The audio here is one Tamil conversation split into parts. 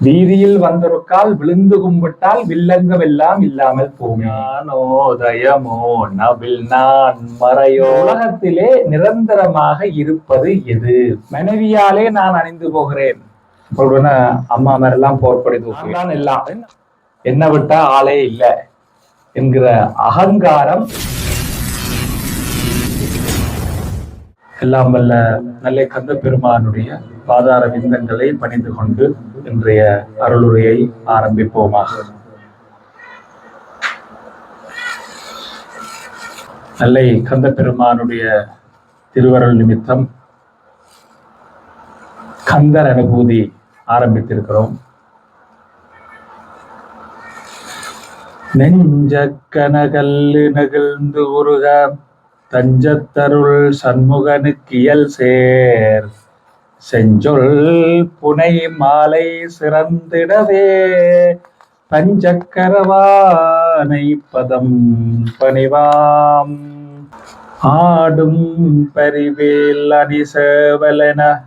வீதியில் வந்தொருக்கால் விழுந்து கும்பிட்டால் வில்லங்கமெல்லாம் இல்லாமல் போனோதயமோ நபில் நான் மறையோ. உலகத்திலே நிரந்தரமாக இருப்பது எது? மனைவியாலே நான் அணிந்து போகிறேன். அம்மா மாதிரிலாம் போர்ப்படி தூக்குதான் எல்லாம். என்ன விட்டா ஆளே இல்லை என்கிற அகங்காரம் எல்லாம் வல்ல நல்ல கந்த பெருமானுடைய பாதார விந்தங்களை பணிந்து கொண்டு இன்றைய அருளுரையை ஆரம்பிப்போமாக. நல்லை கந்த பெருமானுடைய திருவருள் நிமித்தம் கந்தர் அனுபூதி ஆரம்பித்திருக்கிறோம். நெஞ்ச கனகல்லு நெகிழ்ந்து உருக தஞ்சத்தருள் சண்முகனுக்கியல் சேர். செஞ்சொல் புனை மாலை சிறந்திடவே. பஞ்சக்கரவானை பதம் பணிவாம். ஆடும் பரிவேல் அணிசேவலென.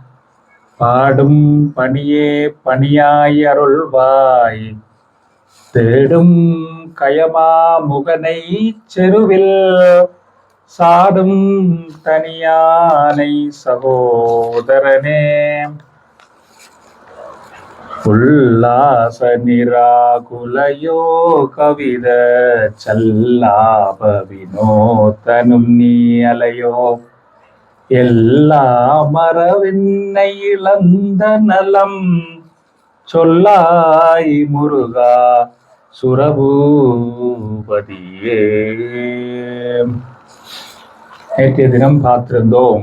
பாடும் பணியே பணியாய் அருள்வாய் தேடும் கயமா முகனை செருவில். சாடும் தனியானை சகோதரனே. உல்லாச நிராகுலையோ கவித சல்லாப வினோதனும் நீ அலையோ. எல்லா மரவின்னை இழந்த நலம் சொல்லாய் முருகா சுரபூபதியே. நேற்றைய தினம் பார்த்திருந்தோம்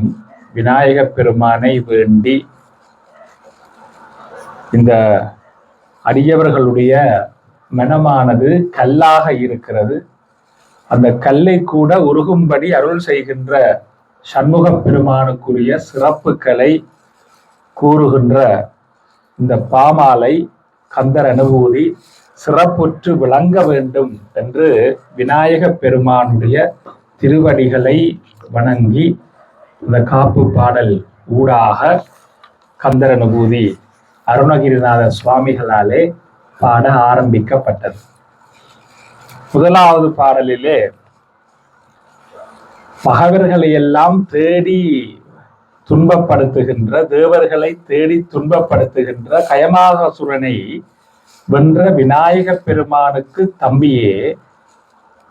விநாயக பெருமானை வேண்டி இந்த அடியவர்களுடைய மனமானது கல்லாக இருக்கிறது. அந்த கல்லை கூட உருகும்படி அருள் செய்கின்ற சண்முக பெருமானுக்குரிய சிறப்புகளை கூறுகின்ற இந்த பாமாலை கந்தர் அனுபூதி சிறப்புற்று விளங்க வேண்டும் என்று விநாயக பெருமானுடைய திருவடிகளை வணங்கி இந்த காப்பு பாடல் ஊடாக கந்தர் அனுபூதி அருணகிரிநாத சுவாமிகளாலே பாட ஆரம்பிக்கப்பட்டது. முதலாவது பாடலிலே பகவர்களை எல்லாம் தேடி துன்பப்படுத்துகின்ற தேவர்களை தேடி துன்பப்படுத்துகின்ற கயமாகசுரனை வென்ற விநாயக பெருமானுக்கு தம்பியே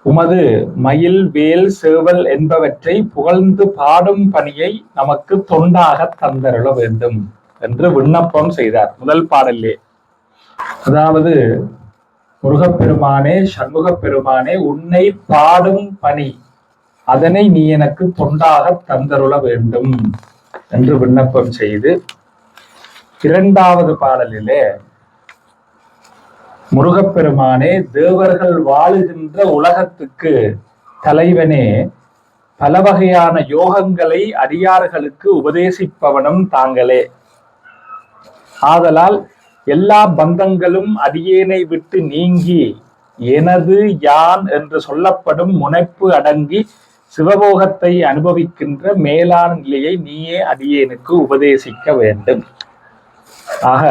உமது மயில் வேல் சேவல் என்பவற்றை புகழ்ந்து பாடும் பணியை நமக்கு தொண்டாக தந்தருள வேண்டும் என்று விண்ணப்பம் செய்தார். முதல் பாடலே அதாவது முருகப்பெருமானே சண்முக பெருமானே உன்னை பாடும் பணி அதனை நீ எனக்கு தொண்டாக தந்தருள வேண்டும் என்று விண்ணப்பம் செய்து இரண்டாவது பாடலிலே முருகப்பெருமானே தேவர்கள் வாழுகின்ற உலகத்துக்கு தலைவனே பல வகையான யோகங்களை அடியார்களுக்கு உபதேசிப்பவனும் தாங்களே. ஆதலால் எல்லா பந்தங்களும் அடியேனை விட்டு நீங்கி எனது யான் என்று சொல்லப்படும் முனைப்பு அடங்கி சிவபோகத்தை அனுபவிக்கின்ற மேலான நிலையை நீயே அடியேனுக்கு உபதேசிக்க வேண்டும். ஆக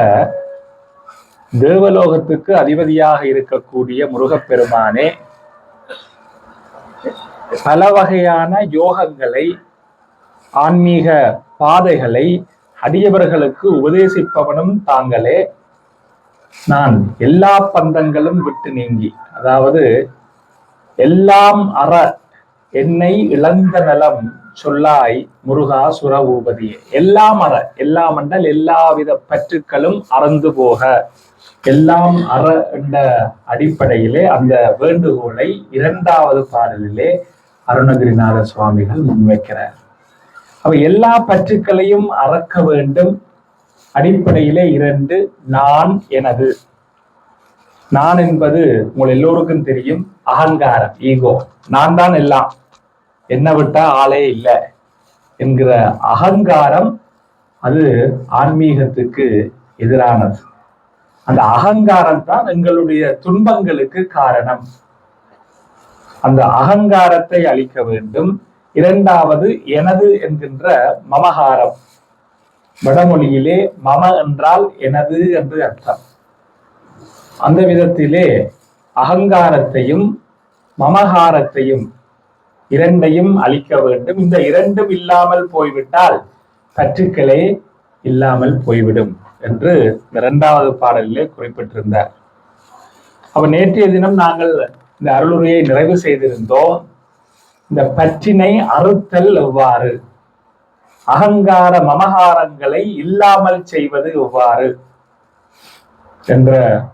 தேவலோகத்துக்கு அதிபதியாக இருக்கக்கூடிய முருகப்பெருமானே பல வகையான யோகங்களை ஆன்மீக பாதைகளை அடியவர்களுக்கு உபதேசிப்பவனும் தாங்களே. நான் எல்லா பந்தங்களும் விட்டு நீங்கி அதாவது எல்லாம் அற என்னை இழந்த நலம் சொல்லாய் முருகா சுரபூபதியே. எல்லாம் அற எல்லாம் என்றால் எல்லாவித பற்றுக்களும் அறந்து போக. எல்லாம் அற என்ற அடிப்படையிலே அந்த வேண்டுகோளை இரண்டாவது பாடலிலே அருணகிரிநாத சுவாமிகள் முன்வைக்கிறார். அவ எல்லா பற்றுக்களையும் அறக்க வேண்டும். அடிப்படையிலே இரண்டு நான் எனது. நான் என்பது உங்கள் எல்லோருக்கும் தெரியும் அகங்காரம் ஈகோ. நான் தான் எல்லாம். என்ன விட்டா ஆளே இல்லை என்கிற அகங்காரம் அது ஆன்மீகத்துக்கு எதிரானது. அந்த அகங்காரம் தான் எங்களுடைய துன்பங்களுக்கு காரணம். அந்த அகங்காரத்தை அழிக்க வேண்டும். இரண்டாவது எனது என்கின்ற மமகாரம் வடமொழியிலே மம என்றால் எனது என்று அர்த்தம். அந்த விதத்திலே அகங்காரத்தையும் மமகாரத்தையும் இரண்டையும் அழிக்க வேண்டும். இந்த இரண்டும் இல்லாமல் போய்விட்டால் பற்றுக்களே இல்லாமல் போய்விடும். என்று இரண்டாவது பாடலிலே குறிப்பிட்டிருந்தார். அப்ப நேற்றைய தினம் நாங்கள் இந்த அருளுரையை நிறைவு செய்திருந்தோம். இந்த பற்றினை அறுத்தல் எவ்வாறு? அகங்கார மமகாரங்களை இல்லாமல் செய்வது எவ்வாறு? என்ற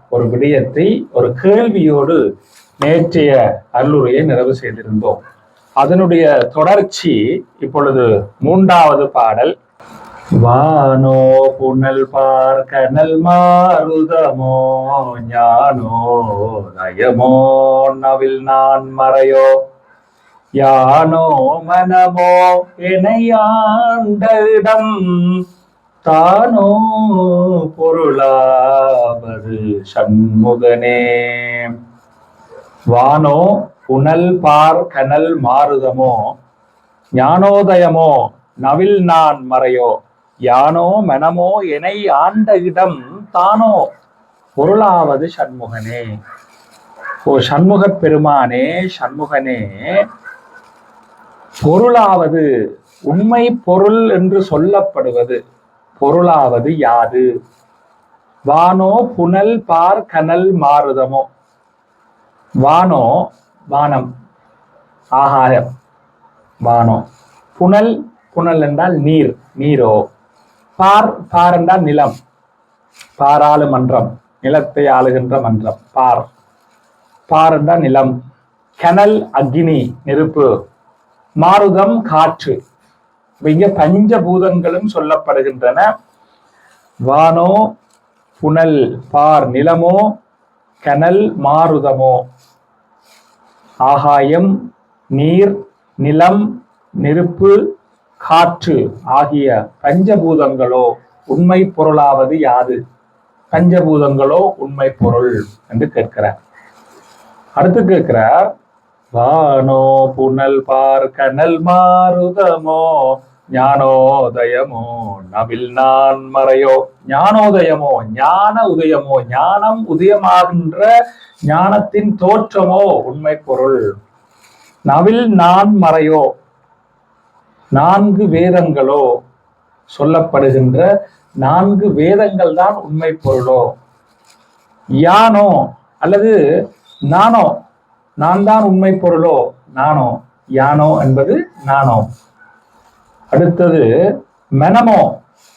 ஒரு விடயத்தை ஒரு கேள்வியோடு நேற்றைய அருளுரையை நிறைவு செய்திருந்தோம். அதனுடைய தொடர்ச்சி இப்பொழுது மூன்றாவது பாடல் வானோ புனல் பார் கனல் மாறுதமோ ஞானோ நயமோ நவில் நான் மறையோ யானோ மனமோ இணையாண்டிடம் தானோ பொருளாவது சண்முகனே. வானோ புனல் பார் கனல் மாறுதமோ ஞானோதயமோ நவில் நான் மறையோ யானோ மனமோ எனை ஆண்ட இடம் தானோ? பொருளாவது சண்முகனே. ஓ சண்முக பெருமானே சண்முகனே. பொருளாவது உண்மை பொருள் என்று சொல்லப்படுவது. பொருளாவது யாது? வானோ புனல் பார் கனல் மாறுதமோ வானோ வானம். ஆகாயம். வானோ. புனல் புனல் என்றால் நீர் நீரோ. பார் பார் என்றால் நிலம் பாராளுமன்றம் நிலத்தை ஆளுகின்ற மன்றம். பார். பார் என்றால் நிலம். கனல் அக்னி நெருப்பு. மாருதம் காற்று. இங்க பஞ்சபூதங்களும் சொல்லப்படுகின்றன. வானோ புனல் பார் நிலமோ கனல் மாருதமோ. ஆகாயம் நீர் நிலம் நெருப்பு காற்று ஆகிய பஞ்சபூதங்களோ உண்மை பொருளாவது யாது? பஞ்சபூதங்களோ உண்மை பொருள் என்று கேட்கிறார். அடுத்து கேட்கிறார் வானோ புனல் பார் கனல் மாருதமோ ஞானோதயமோ நவில் நான் மறையோ? ஞானோதயமோ ஞான உதயமோ ஞானம் உதயமாகின்ற ஞானத்தின் தோற்றமோ உண்மை பொருள். நவில் நான் மறையோ நான்கு வேதங்களோ சொல்லப்படுகின்ற நான்கு வேதங்கள் தான் உண்மை பொருளோ. யானோ அல்லது நானோ நான் தான் உண்மை பொருளோ. நானோ யானோ என்பது நானோ. அடுத்தது மெனமோ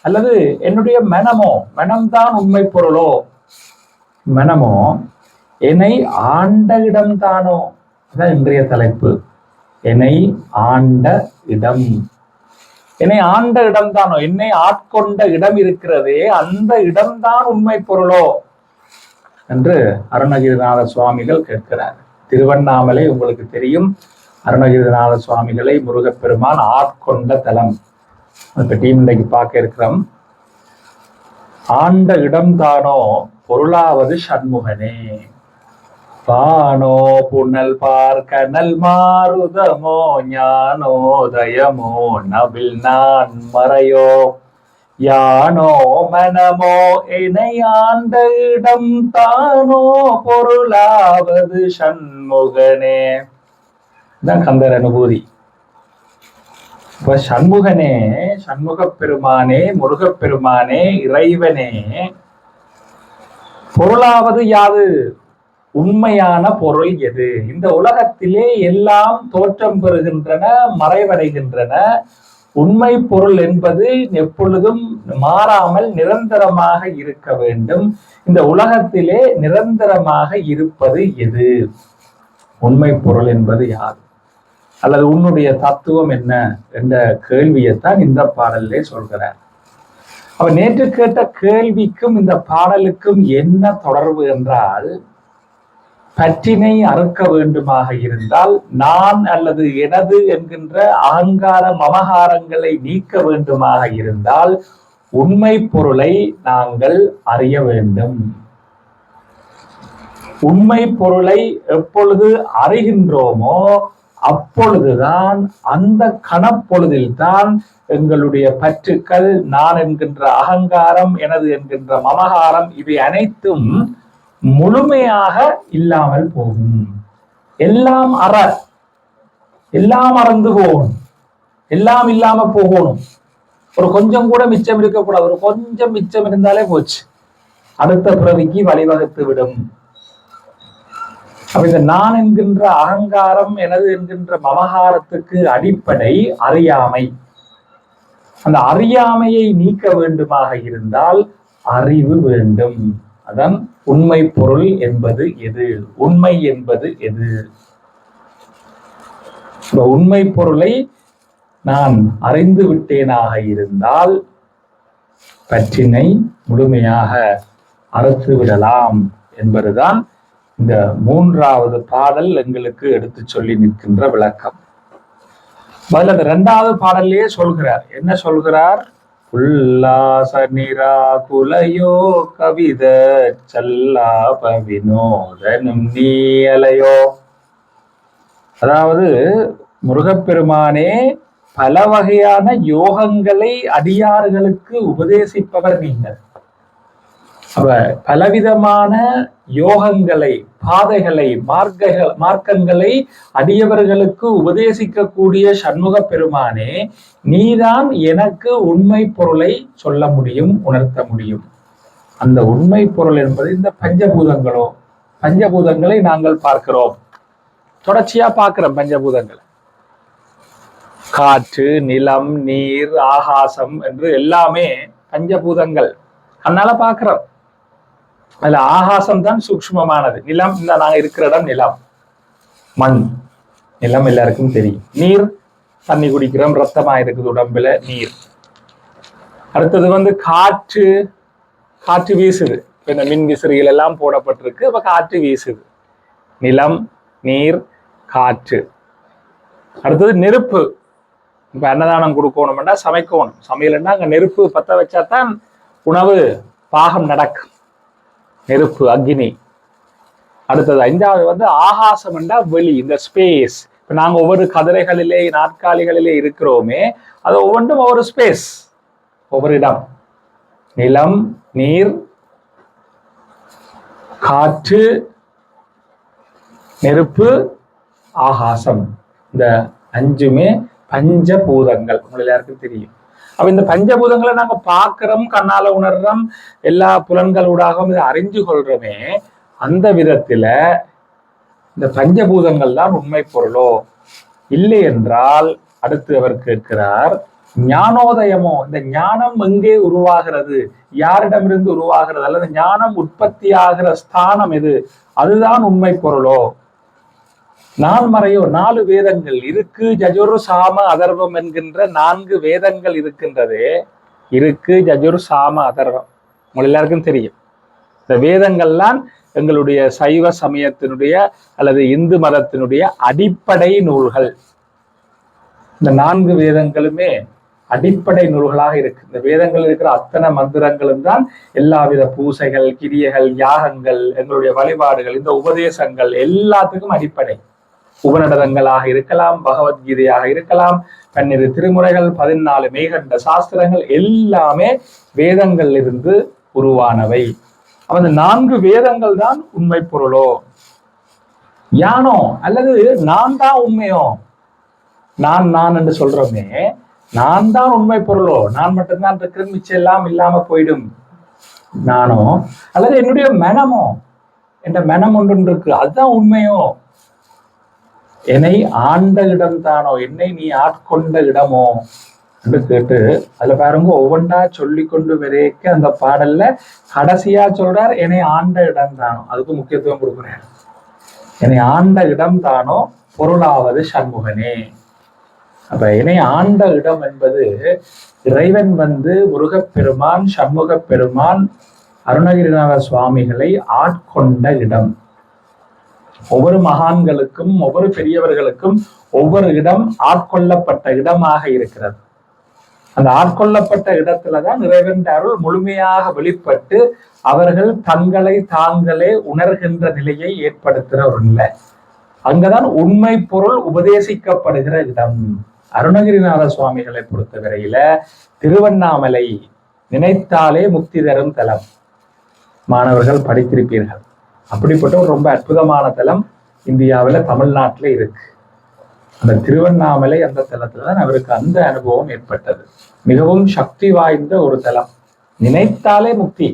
அல்லது என்னுடைய மெனமோ. மெனம்தான் உண்மை பொருளோ. மெனமோ என்னை ஆண்ட இடம்தானோ. அதான் இன்றைய தலைப்பு. என்னை ஆண்ட இடம். என்னை ஆண்ட இடம்தானோ? என்னை ஆட்கொண்ட இடம் இருக்கிறதே அந்த இடம்தான் உண்மை பொருளோ? என்று அருணகிரிநாத சுவாமிகள் கேட்கிறார். திருவண்ணாமலை உங்களுக்கு தெரியும். அருணகிரிநாத சுவாமிகளை முருகப்பெருமான் ஆட்கொண்ட தலம். அந்த டீம் இன்னைக்கு பார்க்க இருக்கிறோம். ஆண்ட இடம்தானோ? பொருளாவது சண்முகனே. பானோ புனல் பார் கனல் மாருதமோ ஞானோதயமோ நவில் நான் மறையோ. யானோ மனமோ இணையாண்ட இடம் தானோ பொருளாவது சண்முகனே. தான் கந்தர் அனுபூதி. இப்ப சண்முகனே சண்முக பெருமானே முருகப்பெருமானே இறைவனே. பொருளாவது யாது? உண்மையான பொருள் எது? இந்த உலகத்திலே எல்லாம் தோற்றம் பெறுகின்றன மறைவடைகின்றன. உண்மை பொருள் என்பது எப்பொழுதும் மாறாமல் நிரந்தரமாக இருக்க வேண்டும். இந்த உலகத்திலே நிரந்தரமாக இருப்பது எது? உண்மை பொருள் என்பது யார்? அல்லது உன்னுடைய தத்துவம் என்ன? என்ற கேள்வியைத்தான் இந்த பாடலிலே சொல்கிறார். அவர் நேற்று கேட்ட கேள்விக்கும் இந்த பாடலுக்கும் என்ன தொடர்பு என்றால் பற்றினை அறுக்க வேண்டுமாக இருந்தால் நான் அல்லது எனது என்கின்ற அகங்கார மமகாரங்களை நீக்க வேண்டுமாக இருந்தால் உண்மை பொருளை நாங்கள் அறிய வேண்டும். உண்மை பொருளை எப்பொழுது அறிகின்றோமோ அப்பொழுதுதான் அந்த கணப்பொழுதில்தான் எங்களுடைய பற்றுக்கள் நான் என்கின்ற அகங்காரம் எனது என்கின்ற மமகாரம் இவை அனைத்தும் முழுமையாக இல்லாமல் போகும். எல்லாம் அற எல்லாம் அறந்து போகணும். எல்லாம் இல்லாம போகணும். ஒரு கொஞ்சம் கூட மிச்சம் இருக்கக்கூடாது. ஒரு கொஞ்சம் மிச்சம் இருந்தாலே போச்சு. அடுத்த பிறவிக்கு வழிவகுத்து விடும். அப்ப இந்த நான் என்கின்ற அகங்காரம் எனது என்கின்ற மமகாரத்துக்கு அடிப்படை அறியாமை. அந்த அறியாமையை நீக்க வேண்டுமாக இருந்தால் அறிவு வேண்டும். அதான் உண்மை பொருள் என்பது எது? உண்மை என்பது எது? இந்த உண்மை பொருளை நான் அறிந்து விட்டேனாக இருந்தால் பற்றினை முழுமையாக அறுத்து விடலாம் என்பதுதான் இந்த மூன்றாவது பாடல் எங்களுக்கு எடுத்து சொல்லி நிற்கின்ற விளக்கம். முதல்ல அந்த இரண்டாவது பாடல்லையே சொல்கிறார். என்ன சொல்கிறார்? உல்லாச நிராகுலையோ கவித சல்லாப வினோதனும் நீயலையோ. அதாவது முருகப்பெருமானே பல வகையான யோகங்களை அடியார்களுக்கு உபதேசிப்பவர் நீங்கள். அப்ப பலவிதமான யோகங்களை பாதைகளை மார்க்க மார்க்கங்களை அடியவர்களுக்கு உபதேசிக்கக்கூடிய சண்முக பெருமானே நீதான் எனக்கு உண்மை பொருளை சொல்ல முடியும் உணர்த்த முடியும். அந்த உண்மை பொருள் என்பது இந்த பஞ்சபூதங்களோ பஞ்சபூதங்களை நாங்கள் பார்க்கிறோம். தொடர்ச்சியா பார்க்கிறோம் பஞ்சபூதங்களை. காற்று நிலம் நீர் ஆகாசம் என்று எல்லாமே பஞ்சபூதங்கள். அதனால பார்க்கிறோம். அதுல ஆகாசம் தான் சூக்ஷ்மமானது. நிலம் இந்த நாங்க இருக்கிற இடம் நிலம். மண். நிலம் எல்லாருக்கும் தெரியும். நீர் தண்ணி குடிக்கிறோம் ரத்தமா இருக்குது உடம்புல நீர். அடுத்தது வந்து காற்று. காற்று வீசுது. இப்ப இந்த மின் விசிறிகள் எல்லாம் போடப்பட்டிருக்கு. இப்ப காற்று வீசுது. நிலம் நீர் காற்று. அடுத்தது நெருப்பு. இப்ப அன்னதானம் கொடுக்கணும்னா சமைக்கணும். சமையல்னா அங்க நெருப்பு பத்த வச்சா தான் உணவு பாகம் நடக்கும். நெருப்பு அக்னி. அடுத்தது ஐந்தாவது வந்து ஆகாசம் என்றா வெளி இந்த ஸ்பேஸ் இப்ப நாங்க ஒவ்வொரு கதிரைகளிலே நாற்காலிகளிலே இருக்கிறோமே அது ஒவ்வொன்றும் ஒவ்வொரு ஸ்பேஸ் ஒவ்வொரு இடம். நிலம் நீர் காற்று நெருப்பு ஆகாசம். இந்த அஞ்சுமே பஞ்சபூதங்கள். உங்களுக்கு எல்லாருக்கும் தெரியும். அப்ப இந்த பஞ்சபூதங்களை நாங்க பார்க்கிறோம் கண்ணால உணர்றோம் எல்லா புலன்களூடாகவும் இதை அறிஞ்சு கொள்றோமே அந்த விதத்துல இந்த பஞ்சபூதங்கள் தான் உண்மை பொருளோ? இல்லை என்றால் அடுத்து அவர் கேட்கிறார் ஞானோதயமோ? இந்த ஞானம் எங்கே உருவாகிறது? யாரிடமிருந்து உருவாகிறது? அல்லது ஞானம் உற்பத்தி ஆகிற ஸ்தானம் எது? அதுதான் உண்மை பொருளோ? நான்மறையோ நாலு வேதங்கள் இருக்கு ஜஜுர் சாம அதர்வம் என்கின்ற நான்கு வேதங்கள் இருக்கின்றது இருக்கு ஜஜுர் சாம அதர்வம். உங்கள் எல்லாருக்கும் தெரியும். இந்த வேதங்கள்லாம் எங்களுடைய சைவ சமயத்தினுடைய அல்லது இந்து மதத்தினுடைய அடிப்படை நூல்கள். இந்த நான்கு வேதங்களுமே அடிப்படை நூல்களாக இருக்கு. இந்த வேதங்கள் இருக்கிற அத்தனை மந்திரங்களும் தான் எல்லாவித பூசைகள் கிரியைகள் யாகங்கள் எங்களுடைய வழிபாடுகள் இந்த உபதேசங்கள் எல்லாத்துக்கும் அடிப்படை. உபநடனங்களாக இருக்கலாம் பகவத்கீதையாக இருக்கலாம் பன்னிரு திருமுறைகள் பதினாலு மெய்கண்ட சாஸ்திரங்கள் எல்லாமே வேதங்கள் இருந்து உருவானவை. அந்த நான்கு வேதங்கள் தான் உண்மை பொருளோ? யானோ அல்லது நான் தான் உண்மையோ? நான் நான் என்று சொல்றோமே நான் தான் உண்மை பொருளோ? நான் மட்டும்தான் இருக்கிறேன் மிச்சம் எல்லாம் இல்லாம போயிடும். நானோ அல்லது என்னுடைய மனமோ? என்ற மனம் ஒன்று இருக்கு அதுதான் உண்மையோ? என்னை ஆண்ட இடம் தானோ? என்னை நீ ஆட்கொண்ட இடமோ? என்று கேட்டு அதுல பாருங்க ஒவ்வொன்றா சொல்லி கொண்டு வரைக்க அந்த பாடல்ல கடைசியா சொல்றார் என்னை ஆண்ட இடம் தானோ? அதுக்கு முக்கியத்துவம் கொடுக்குறார். என்னை ஆண்ட இடம் தானோ? பொருளாவது சண்முகனே. அப்ப என்னை ஆண்ட இடம் என்பது இறைவன் வந்து முருகப்பெருமான் சண்முக பெருமான் அருணகிரிநாத சுவாமிகளை ஆட்கொண்ட இடம். ஒவ்வொரு மகான்களுக்கும் ஒவ்வொரு பெரியவர்களுக்கும் ஒவ்வொரு இடம் ஆட்கொள்ளப்பட்ட இடமாக இருக்கிறது. அந்த ஆட்கொள்ளப்பட்ட இடத்துலதான் இறைவன் அருள் முழுமையாக வெளிப்பட்டு அவர்கள் தங்களை தாங்களே உணர்கின்ற நிலையை ஏற்படுத்துகிற ஒரு நிலை. அங்கதான் உண்மை பொருள் உபதேசிக்கப்படுகிற இடம். அருணகிரிநாத சுவாமிகளை பொறுத்தவரையில திருவண்ணாமலை நினைத்தாலே முக்தி தரும் தலம். மாணவர்கள் படித்திருப்பீர்கள். அப்படிப்பட்ட ஒரு ரொம்ப அற்புதமான தலம் இந்தியாவில் தமிழ்நாட்டில் இருக்கு. அந்த திருவண்ணாமலை அந்த தலத்துல தான் அவருக்கு அந்த அனுபவம் ஏற்பட்டது. மிகவும் சக்தி வாய்ந்த ஒரு தலம். நினைத்தாலே முக்தி.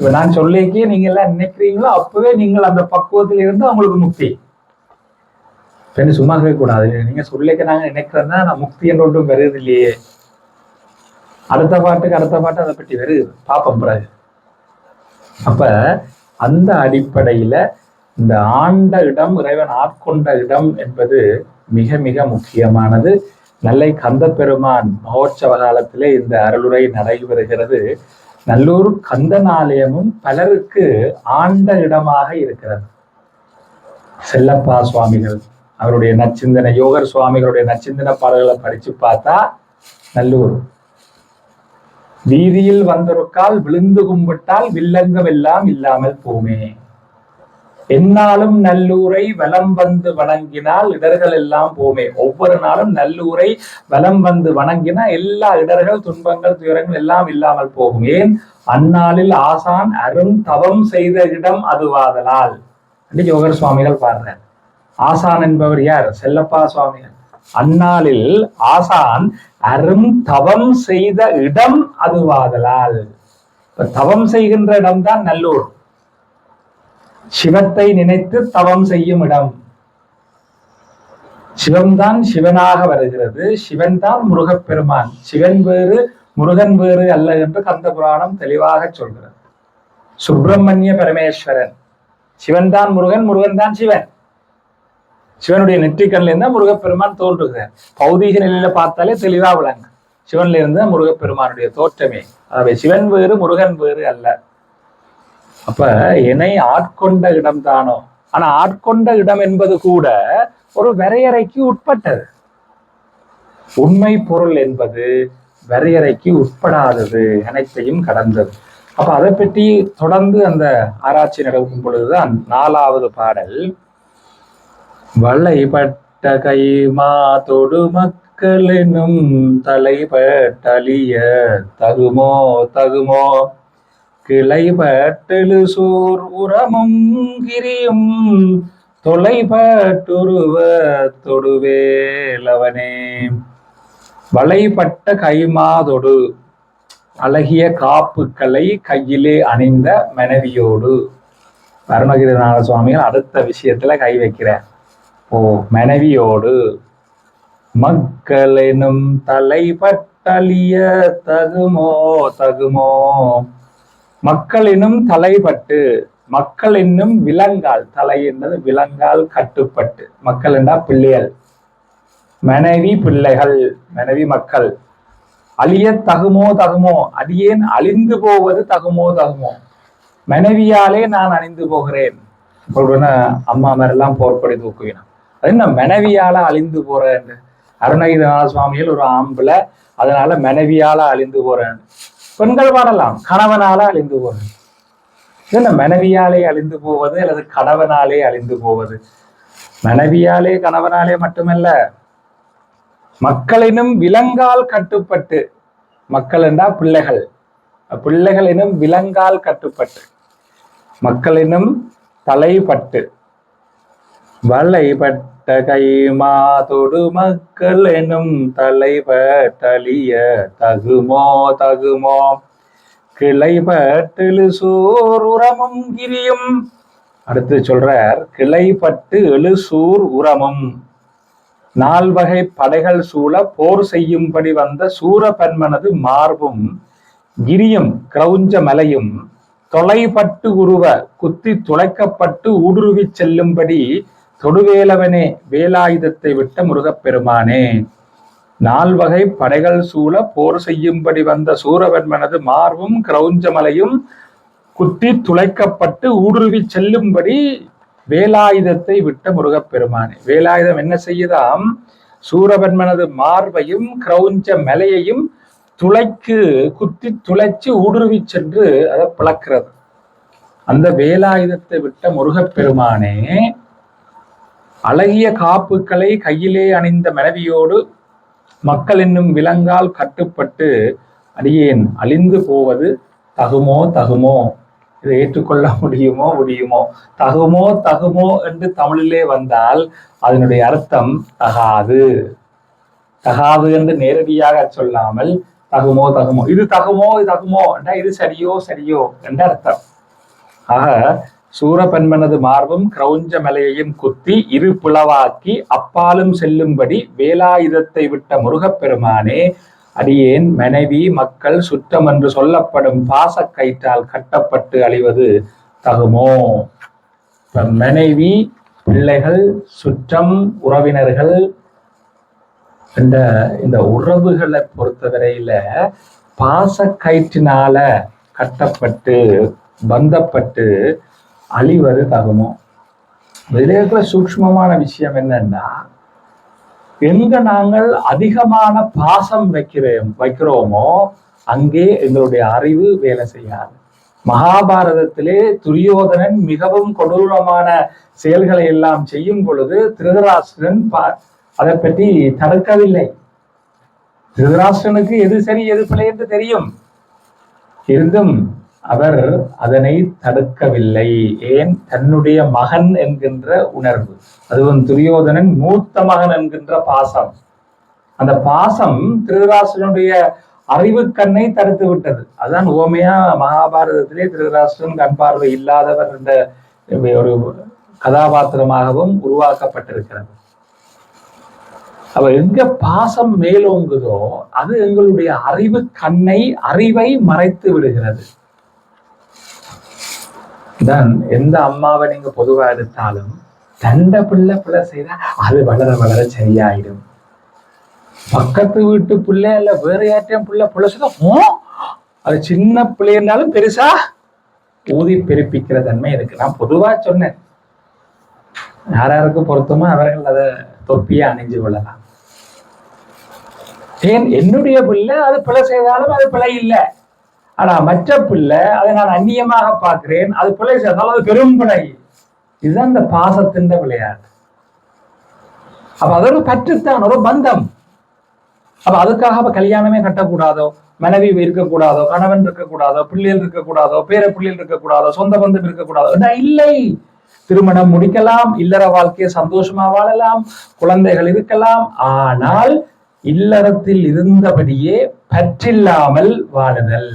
இப்ப நான் சொல்லிக்கே நீங்க எல்லாம் நினைக்கிறீங்களோ அப்பவே நீங்கள் அந்த பக்குவத்தில் இருந்து அவங்களுக்கு முக்தி. பெண் சும்மா கூடாது நீங்க சொல்லிக்க நாங்க நினைக்கிறதா நான் முக்தி என்று ஒன்றும் வருது இல்லையே அடுத்த பாட்டுக்கு அடுத்த பாட்டு அதை பற்றி வருது. பாப்பம் பிறகு. அப்ப அந்த அடிப்படையில இந்த ஆண்ட இடம் இறைவன் ஆட்கொண்ட இடம் என்பது மிக மிக முக்கியமானது. நெல்லை கந்த பெருமான் மகோற்சவ காலத்திலே இந்த அருளுரை நடைபெறுகிறது நல்லூர் கந்தனாலயமும் பலருக்கு ஆண்ட இடமாக இருக்கிறது. செல்லப்பா சுவாமிகள் அவருடைய நச்சிந்தன யோகர் சுவாமிகளுடைய நச்சிந்தன பாடல்களை படிச்சு பார்த்தா நல்லூர் வீதியில் வந்தொருக்கால் விழுந்து கும்பிட்டால் வில்லங்கம் எல்லாம் இல்லாமல் போமே. எந்நாளும் நல்லூரை வலம் வந்து வணங்கினால் இடர்கள் எல்லாம் போமே. ஒவ்வொரு நாளும் நல்லூரை வலம் வந்து வணங்கினா எல்லா இடர்கள் துன்பங்கள் துயரங்கள் எல்லாம் இல்லாமல் போகும். ஏன்? அந்நாளில் ஆசான் அரும் தவம் செய்த இடம் அதுவாதலால். யோகர் சுவாமிகள் பாடுறார். ஆசான் என்பவர் யார்? செல்லப்பா சுவாமிகள். அந்நாளில் ஆசான் அரும் தவம் செய்த இடம் அதுவாதலால். தவம் செய்கின்ற இடம்தான் நல்லூர். சிவத்தை நினைத்து தவம் செய்யும் இடம். சிவம்தான் சிவனாக வருகிறது. சிவன் தான் முருகப்பெருமான். சிவன் வேறு முருகன் வேறு அல்ல என்று கந்த புராணம் தெளிவாக சொல்கிறது. சுப்பிரமணிய பரமேஸ்வரன். சிவன் தான் முருகன் முருகன் தான் சிவன். சிவனுடைய நெற்றிக்கண்ல இருந்தா முருகப்பெருமான் தோன்றுகிறார் பௌதீக நிலையில பார்த்தாலே தெளிவா விளங்கும். சிவன்ல இருந்தா முருகப்பெருமானுடைய தோற்றமே. அவை சிவன் வேறு முருகன் வேறு அல்ல. அப்ப என்னை ஆட்கொண்ட இடம் தானோ? ஆனா ஆட்கொண்ட இடம் என்பது கூட ஒரு வரையறைக்கு உட்பட்டது. உண்மை பொருள் என்பது வரையறைக்கு உட்படாதது அனைத்தையும் கடந்தது. அப்ப அதை பற்றி தொடர்ந்து அந்த ஆராய்ச்சி நடக்கும் பொழுதுதான் நாலாவது பாடல் வளைபட்ட கைமா தொடு மக்களெனும் தலைபட்டலிய தகுமோ தகுமோ? கிளைபட்டெழு சூர் உரமும் கிரியும் தொலைபட்டுருவ தொடுவேலவனே வளைபட்ட கைமாதொடு அழகிய காப்புக்களை கையிலே அணிந்த மனைவியோடு. அருணகிரிநாத சுவாமிகள் அடுத்த விஷயத்துல கை வைக்கிறார். ஓ மனைவியோடு மக்களெனும் தலைப்பட்டலிய தகுமோ தகுமோ? மக்களினும் தலைப்பட்டு மக்கள் என்னும் விலங்கால் தலை என்பது விலங்கால் கட்டுப்பட்டு. மக்கள் என்றா பிள்ளைகள். மனைவி பிள்ளைகள் மனைவி மக்கள். அழிய தகுமோ தகுமோ? ஏன் அழிந்து போவது தகுமோ தகுமோ? மனைவியாலே நான் அணிந்து போகிறேன். இப்பொழுது அம்மா மாதிரிலாம் போர்ப்படி தூக்குவினான் அது என்ன மனைவியால அழிந்து போறேன் அருணகிரிநாத சுவாமியில் ஒரு ஆம்பளை அதனால மனைவியால அழிந்து போறேன் பெண்கள் பாடலாம் கணவனால அழிந்து போறேன் என்ன மனைவியாலே அழிந்து போவது அல்லது கணவனாலே அழிந்து போவது? மனைவியாலே கணவனாலே மட்டுமல்ல மக்களினும் விலங்கால் கட்டுப்பட்டு மக்கள் என்றா பிள்ளைகள். பிள்ளைகளினும் விலங்கால் கட்டுப்பட்டு மக்களினும் தலைப்பட்டு வலைப்பட்ட கைமா தொடு மக்கள் எனும் தலைப்பட்டலிய தகுமோ தகுமோ. கிளைப்பட்டு சூர் உரமும் கிரியும். அடுத்து சொல்றார் கிளைப்பட்டு எழுசூர் உரமும். நால்வகை படைகள் சூழ போர் செய்யும்படி வந்த சூரபன்மனது மார்பும் கிரியும் கிரௌஞ்ச மலையும் தொலைப்பட்டு உருவ குத்தி துளைக்கப்பட்டு ஊடுருவி செல்லும்படி தொடுவேலவனே வேலாயுதத்தை விட்ட முருகப்பெருமானே. நால்வகை படைகள் சூழ போர் செய்யும்படி வந்த சூரவன்மனது மார்பும் கிரௌஞ்சமலையும் குத்தி துளைக்கப்பட்டு ஊடுருவி செல்லும்படி வேலாயுதத்தை விட்ட முருகப்பெருமானே. வேலாயுதம் என்ன செய்யுதாம்? சூரவன்மனது மார்பையும் கிரௌஞ்ச மலையையும் துளைக்கு குத்தி துளைச்சு ஊடுருவி சென்று அதை பிளக்கிறது. அந்த வேலாயுதத்தை விட்ட முருகப்பெருமானே அழகிய காப்புக்களை கையிலே அணிந்த மனைவியோடு மக்கள் என்னும் விலங்கால் கட்டுப்பட்டு அடியேன் அழிந்து போவது தகுமோ தகுமோ? இதை ஏற்றுக்கொள்ள முடியுமோ முடியுமோ? தகுமோ தகுமோ என்று தமிழிலே வந்தால் அதனுடைய அர்த்தம் தகாது. தகாது என்று நேரடியாக சொல்லாமல் தகுமோ தகுமோ? இது தகுமோ இது தகுமோ? என்றா இது சரியோ சரியோ? என்ற அர்த்தம். ஆக சூரபன்மனது மார்பும் கிரௌஞ்ச மலையையும் குத்தி இரு பிளவாக்கி அப்பாலும் செல்லும்படி வேலாயுதத்தை விட்ட முருகப்பெருமானே அடியேன் மனைவி மக்கள் சுற்றம் என்று சொல்லப்படும் பாசக்கயிற்றால் கட்டப்பட்டு அழிவது தகுமோ? இப்ப மனைவி பிள்ளைகள் சுற்றம் உறவினர்கள் இந்த இந்த உறவுகளை பொறுத்தவரையில பாசக்கயிற்றினால கட்டப்பட்டு பந்தப்பட்டு அழிவது தகுமோ விதயத்துல இருக்கிற சூக்ஷ்மமான விஷயம் என்னன்னா எங்க நாங்கள் அதிகமான பாசம் வைக்கிறோம் வைக்கிறோமோ அங்கே எங்களுடைய அறிவு வேலை செய்யாது. மகாபாரதத்திலே துரியோதனன் மிகவும் கொடூரமான செயல்களை எல்லாம் செய்யும் பொழுது திருதராஷ்டிரன் பா- அதை பற்றி தடுக்கவில்லை. திருதராஷ்டிரனுக்கு எது சரி எது பிழை என்று தெரியும். இருந்தும் அவர் அதனை தடுக்கவில்லை. ஏன்? தன்னுடைய மகன் என்கின்ற உணர்வு. அதுவும் துரியோதனன் மூத்த மகன் என்கின்ற பாசம். அந்த பாசம் திருதராசனுடைய அறிவு கண்ணை தடுத்து விட்டது. அதான் ஓமையா மகாபாரதத்திலே திருதராசன் கண் பார்வை இல்லாதவர் என்ற ஒரு கதாபாத்திரமாகவும் உருவாக்கப்பட்டிருக்கிறது. அவ எங்க பாசம் மேலோங்குதோ அது எங்களுடைய அறிவு கண்ணை அறிவை மறைத்து விடுகிறது. தான் எந்த அம்மாவை நீங்க பொதுவா எடுத்தாலும் தண்டை பிள்ளை பிள்ளை செய்தா அது வளர வளர சரியாயிடும். பக்கத்து வீட்டு பிள்ளை இல்ல வேற யார்ட்டையும் பிள்ளை பிள்ளை செய்தா அது சின்ன பிள்ளை இருந்தாலும் பெருசா ஊதி பெருப்பிக்கிற தன்மை இருக்கு. நான் பொதுவா சொன்னேன். யார் யாருக்கு பொருத்தமோ அவர்கள் அதை தொப்பியை அணிஞ்சு கொள்ளலாம். ஏன் என்னுடைய பிள்ளை அது பிழை செய்தாலும் அது பிழை இல்லை. ஆனா மற்ற பிள்ளை அதை நான் அந்நியமாக பார்க்கிறேன். அது பிள்ளை சேர்ந்தாலும் அது பெரும் பிழை இதுதான் இந்த பாசத்தின் விளையாட்டு. அப்ப அது ஒரு பற்றுத்தான் ஒரு பந்தம். அப்ப அதுக்காக அப்ப கல்யாணமே கட்டக்கூடாதோ மனைவி இருக்கக்கூடாதோ கணவன் இருக்கக்கூடாதோ பிள்ளைகள் இருக்கக்கூடாதோ பேர பிள்ளைகள் இருக்கக்கூடாதோ சொந்த பந்தம் இருக்கக்கூடாதோ இல்லை. திருமணம் முடிக்கலாம் இல்லற வாழ்க்கையை சந்தோஷமா வாழலாம் குழந்தைகள் இருக்கலாம். ஆனால் இல்லறத்தில் இருந்தபடியே பற்றில்லாமல் வாழுதல்.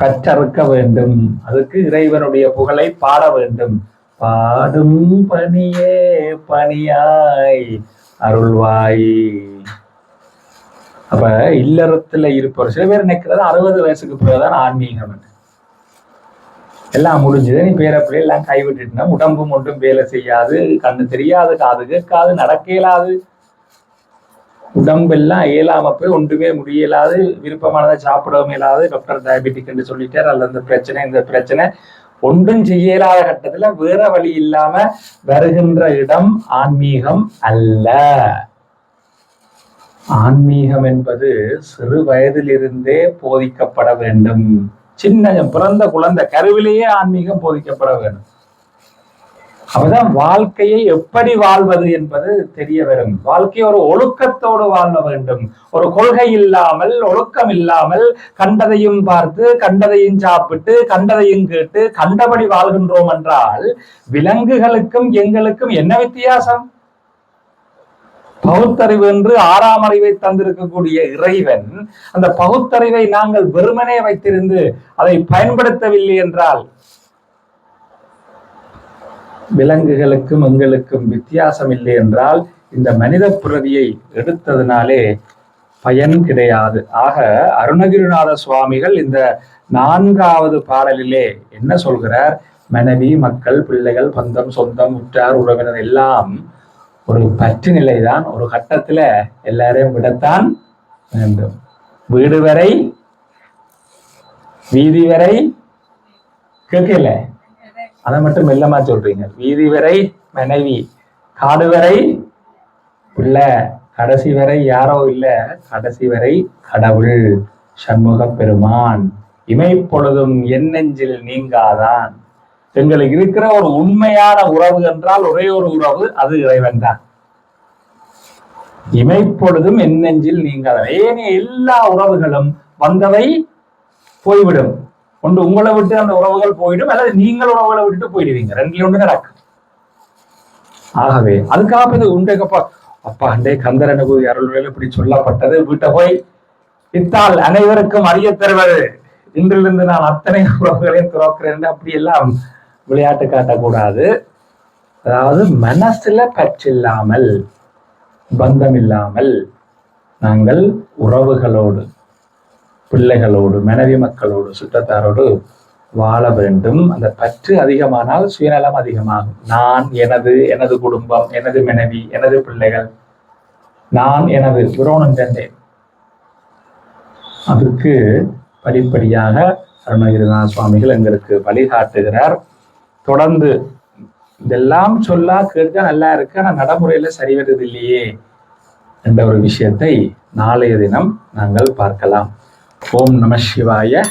கற்றறுக்க வேண்டும். அதுக்கு இறைவனுடைய புகழை பாட வேண்டும். பாடும் பணியே பணியாய் அருள்வாய். அப்ப இல்லறத்துல இருப்பவர் சில பேர் நினைக்கிறது அறுபது வயசுக்கு பிறகுதான் ஆன்மீகம் எல்லாம் முடிஞ்சது நீ பேர பிள்ளை எல்லாம் கைவிட்டுட்டுனா உடம்பும் ஒன்றும் வேலை செய்யாது கண்ணு தெரியாது காது கேட்காது நடக்க இயலாது. உடம்பெல்லாம் இயலாம போய் ஒன்றுமே முடியலாது விருப்பமானதை சாப்பிடவும் இயலாது டாக்டர் டயபெட்டிக் என்று சொல்லிட்டார். அல்ல இந்த பிரச்சனை இந்த பிரச்சனை. ஒன்றும் செய்ய இயலாத கட்டத்துல வேற வழி இல்லாம வருகின்ற இடம் ஆன்மீகம் அல்ல. ஆன்மீகம் என்பது சிறு வயதிலிருந்தே போதிக்கப்பட வேண்டும். சின்ன பிறந்த குழந்தை கருவிலேயே ஆன்மீகம் போதிக்கப்பட வேண்டும். அப்பதான் வாழ்க்கையை எப்படி வாழ்வது என்பது தெரிய வரும். வாழ்க்கை ஒரு ஒழுக்கத்தோடு வாழ வேண்டும். ஒரு கொள்கை இல்லாமல் ஒழுக்கம் இல்லாமல் கண்டதையும் பார்த்து கண்டதையும் சாப்பிட்டு கண்டதையும் கேட்டு கண்டபடி வாழ்கின்றோம் என்றால் விலங்குகளுக்கும் எங்களுக்கும் என்ன வித்தியாசம்? பகுத்தறிவு என்று ஆறாம் அறிவை தந்திருக்கக்கூடிய இறைவன் அந்த பகுத்தறிவை நாங்கள் வெறுமனே வைத்திருந்து அதை பயன்படுத்தவில்லை என்றால் விலங்குகளுக்கும் எங்களுக்கும் வித்தியாசம் இல்லை என்றால் இந்த மனித பிறவியை எடுத்ததினாலே பயன் கிடையாது. ஆக அருணகிரிநாத சுவாமிகள் இந்த நான்காவது பாடலிலே என்ன சொல்கிறார்? மனைவி மக்கள் பிள்ளைகள் பந்தம் சொந்தம் உற்றார் உறவினர் எல்லாம் ஒரு பற்று நிலைதான் ஒரு கட்டத்துல எல்லாரையும் விடத்தான் வேண்டும். வீடு வரை வீதி வரை கேட்கல? அதை மட்டும் மெல்லமா சொல்றீங்க. வீதி வரை மனைவி. காடு வரை பிள்ளை கடைசி வரை யாரோ இல்ல. கடைசி வரை கடவுள். சண்முக பெருமான். இமைப்பொழுதும் என் நெஞ்சில் நீங்காதான். எங்களுக்கு இருக்கிற ஒரு உண்மையான உறவு என்றால் ஒரே ஒரு உறவு அது இறைவன் தான். இமைப்பொழுதும் என் நெஞ்சில் நீங்காதான். ஏனைய எல்லா உறவுகளும் வந்தவை போய்விடும். ஒன்று உங்களை விட்டு அந்த உறவுகள் போயிடும். அல்லது நீங்கள் உறவுகளை விட்டுட்டு போயிடுவீங்க. ரெண்டுல ஒன்று நடக்கும். ஆகவே அதுக்காக இது உண்டைக்கப்பா அப்பா அண்டே கந்தர் அனுபவி அருள்வேல் இப்படி சொல்லப்பட்டது. வீட்டை போய் இத்தால் அனைவருக்கும் அறிய தருவது. இன்றிலிருந்து நான் அத்தனை உறவுகளையும் துறக்கிறேன் அப்படி எல்லாம் விளையாட்டு காட்டக்கூடாது. அதாவது மனசுல பற்றில்லாமல் பந்தம் இல்லாமல் நாங்கள் உறவுகளோடு பிள்ளைகளோடு மனைவி மக்களோடு சுற்றத்தாரோடு வாழ வேண்டும். அந்த பற்று அதிகமானால் சுயநலம் அதிகமாகும். நான் எனது எனது குடும்பம் எனது மனைவி எனது பிள்ளைகள் நான் எனது புரோணம் சென்றேன் அதற்கு படிப்படியாக அருணகிரிநாத சுவாமிகள் எங்களுக்கு வழிகாட்டுகிறார் தொடர்ந்து இதெல்லாம் சொல்லா கேட்க நல்லா இருக்கு. ஆனால் நடைமுறையில சரி வருது இல்லையே என்ற ஒரு விஷயத்தை நாளைய தினம் நாங்கள் பார்க்கலாம். ఓం నమ శివాయ.